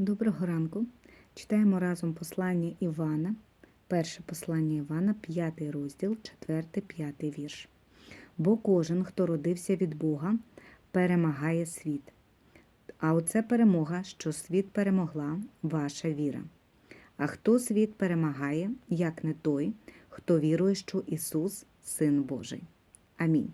Доброго ранку. Читаємо разом послання Івана, перше послання Івана, п'ятий розділ, четвертий, п'ятий вірш. Бо кожен, хто родився від Бога, перемагає світ. А оце перемога, що світ перемогла, ваша віра. А хто світ перемагає, як не той, хто вірує, що Ісус Син Божий. Амінь.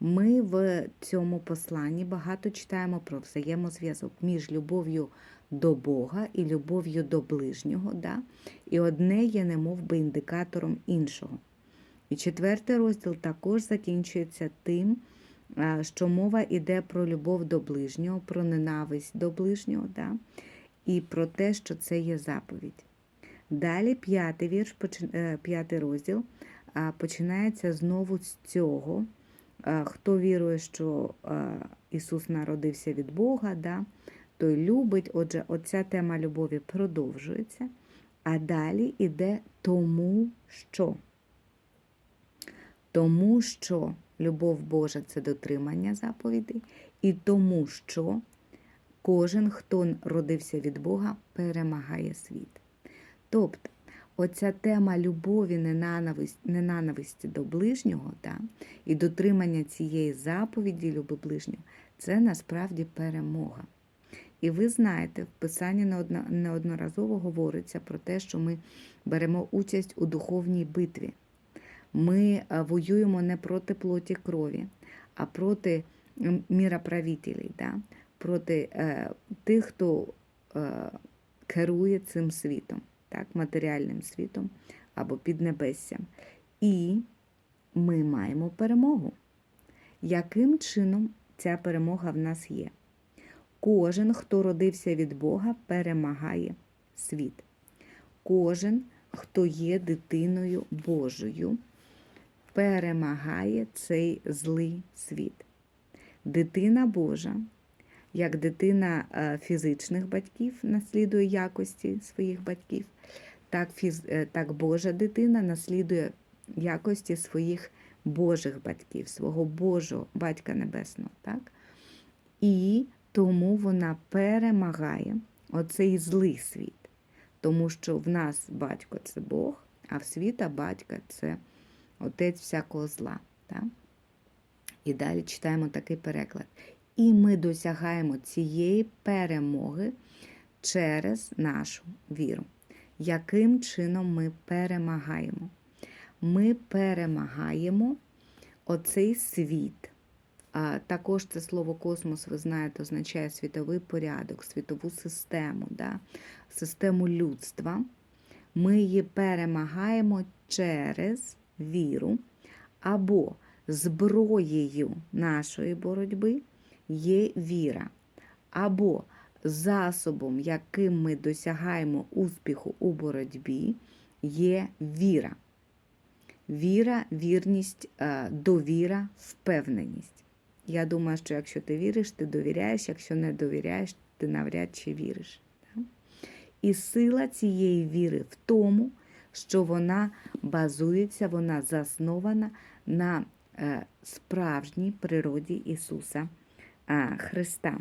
Ми в цьому посланні багато читаємо про взаємозв'язок між любов'ю до Бога і любов'ю до ближнього. Да? І одне є немов би індикатором іншого. І четвертий розділ також закінчується тим, що мова йде про любов до ближнього, про ненависть до ближнього, да? і про те, що це є заповідь. Далі п'ятий вірш, е, п'ятий розділ починається знову з цього. Хто вірує, що Ісус народився від Бога, да, той любить. Отже, оця тема любові продовжується. А далі йде тому, що. Тому що любов Божа це дотримання заповідей, і тому, що кожен, хто родився від Бога, перемагає світ. Тобто, оця тема любові, ненависті, до ближнього да, і дотримання цієї заповіді люби ближнього це насправді перемога. І ви знаєте, в Писанні неодноразово говориться про те, що ми беремо участь у духовній битві. Ми е, воюємо не проти плоті крові, а проти м, міроправителей, да? проти е, тих, хто е, керує цим світом, так? матеріальним світом або піднебессям. І ми маємо перемогу. Яким чином ця перемога в нас є? Кожен, хто родився від Бога, перемагає світ. Кожен, хто є дитиною Божою, перемагає цей злий світ. Дитина Божа, як дитина е, фізичних батьків, наслідує якості своїх батьків, так, фіз, е, так Божа дитина наслідує якості своїх Божих батьків, свого Божого Батька Небесного. Так? І тому вона перемагає оцей злий світ. Тому що в нас батько це Бог, а в світа батька це отець всякого зла. Так? І далі читаємо такий переклад. І ми досягаємо цієї перемоги через нашу віру. Яким чином ми перемагаємо? Ми перемагаємо оцей світ. Також це слово космос, ви знаєте, означає світовий порядок, світову систему, да? систему людства. Ми її перемагаємо через віру або зброєю нашої боротьби є віра, або засобом, яким ми досягаємо успіху у боротьбі, є віра. Віра, вірність, е, довіра, впевненість. Я думаю, що якщо ти віриш, ти довіряєш, якщо не довіряєш, ти навряд чи віриш. І сила цієї віри в тому, що вона базується, вона заснована на е, справжній природі Ісуса е, Христа.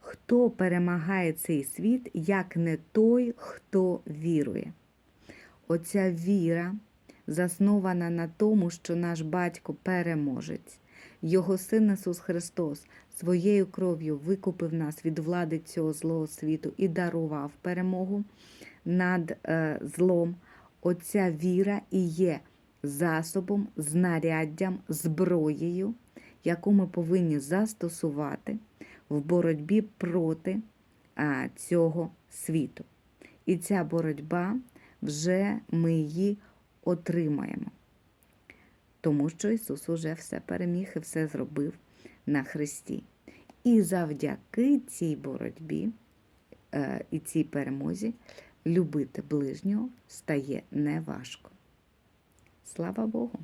Хто перемагає цей світ, як не той, хто вірує? Оця віра заснована на тому, що наш батько переможець, його син Ісус Христос своєю кров'ю викупив нас від влади цього злого світу і дарував перемогу над е, злом. Оця віра і є засобом, знаряддям, зброєю, яку ми повинні застосувати в боротьбі проти а, цього світу. І ця боротьба вже ми її отримаємо. Тому що Ісус уже все переміг і все зробив на Христі. І завдяки цій боротьбі е, і цій перемозі любити ближнього стає неважко. Слава Богу!